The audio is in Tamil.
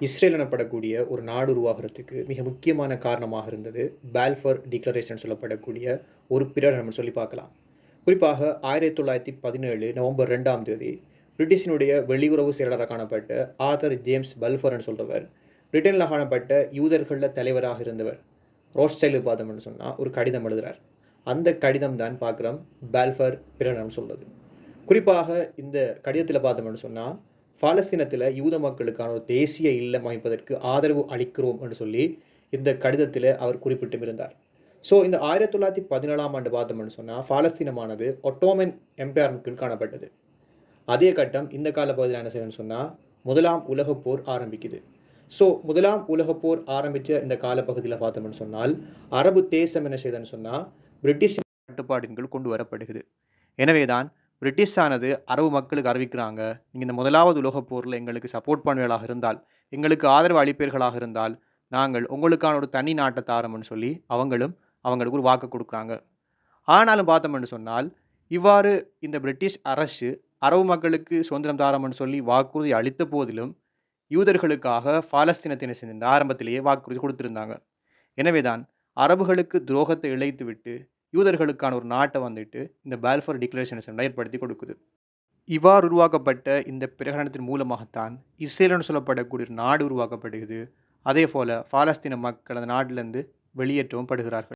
இஸ்ரேல் எனப்படக்கூடிய ஒரு நாடு உருவாகிறதுக்கு மிக முக்கியமான காரணமாக இருந்தது பால்ஃபர் டிக்ளரேஷன் சொல்லப்படக்கூடிய ஒரு பிரகடனம் சொல்லி பார்க்கலாம். குறிப்பாக ஆயிரத்தி தொள்ளாயிரத்தி பதினேழு நவம்பர் ரெண்டாம் தேதி பிரிட்டிஷினுடைய வெளியுறவு செயலராக காணப்பட்ட ஆதர் ஜேம்ஸ் பல்ஃபர்னு சொல்கிறவர் பிரிட்டனில் காணப்பட்ட யூதர்களில் தலைவராக இருந்தவர் ரோஸ்டைல் பார்த்தோம்னு சொன்னால் ஒரு கடிதம் எழுதுகிறார் அந்த கடிதம் தான் பார்க்குறோம் பால்ஃபர் பிரகடனம் சொல்கிறது குறிப்பாக இந்த கடிதத்தில் பார்த்தோம்னு சொன்னால் பாலஸ்தீனத்தில் யூத மக்களுக்கான ஒரு தேசிய இல்லம் அமைப்பதற்கு ஆதரவு அளிக்கிறோம் என்று சொல்லி இந்த கடிதத்தில் அவர் குறிப்பிட்டும் இருந்தார் ஸோ இந்த ஆயிரத்தி தொள்ளாயிரத்தி பதினேழாம் ஆண்டு பார்த்தோம்னு சொன்னால் பாலஸ்தீனமானது ஒட்டோமன் எம்பையரின் கீழ் காணப்பட்டது. அதே கட்டம் இந்த காலப்பகுதியில் என்ன செய்யணும்னு சொன்னால் முதலாம் உலகப் போர் ஆரம்பிக்குது. ஸோ முதலாம் உலகப் போர் ஆரம்பித்த இந்த காலப்பகுதியில் பார்த்தோம்னு சொன்னால் அரபு தேசம் என்ன செய்யுதுன்னு சொன்னால் பிரிட்டிஷ் கட்டுப்பாட்டின் கீழ் கொண்டு வரப்படுகிறது. எனவே தான் பிரிட்டிஷானது அரபு மக்களுக்கு அறிவிக்கிறாங்க நீங்கள் இந்த முதலாவது உலகப் போரில் எங்களுக்கு சப்போர்ட் பண்ணுவீர்களாக இருந்தால் எங்களுக்கு ஆதரவு அளிப்பீர்களாக இருந்தால் நாங்கள் உங்களுக்கான ஒரு தனி நாட்டை தாரம்னு சொல்லி அவங்களும் அவங்களுக்கு ஒரு வாக்கு கொடுக்குறாங்க. ஆனாலும் பார்த்தோம்னு சொன்னால் இவ்வாறு இந்த பிரிட்டிஷ் அரசு அரபு மக்களுக்கு சுதந்திரம் தாரம்னு சொல்லி வாக்குறுதி அளித்த போதிலும் யூதர்களுக்காக பாலஸ்தீனத்தினை செஞ்சிருந்த ஆரம்பத்திலேயே வாக்குறுதி கொடுத்திருந்தாங்க. எனவே தான் அரபுகளுக்கு துரோகத்தை இழைத்து விட்டு யூதர்களுக்கான ஒரு நாட்டை வந்துட்டு இந்த பால்ஃபர் டிக்ளரேஷன் ஏற்படுத்தி கொடுக்குது. இவ்வாறு உருவாக்கப்பட்ட இந்த பிரகடனத்தின் மூலமாகத்தான் இஸ்ரேல்னு சொல்லப்படக்கூடிய ஒரு நாடு உருவாக்கப்படுகிறது. அதே போல் பாலஸ்தீன மக்கள் அந்த நாட்டிலேருந்து வெளியேற்றவும் படுகிறார்கள்.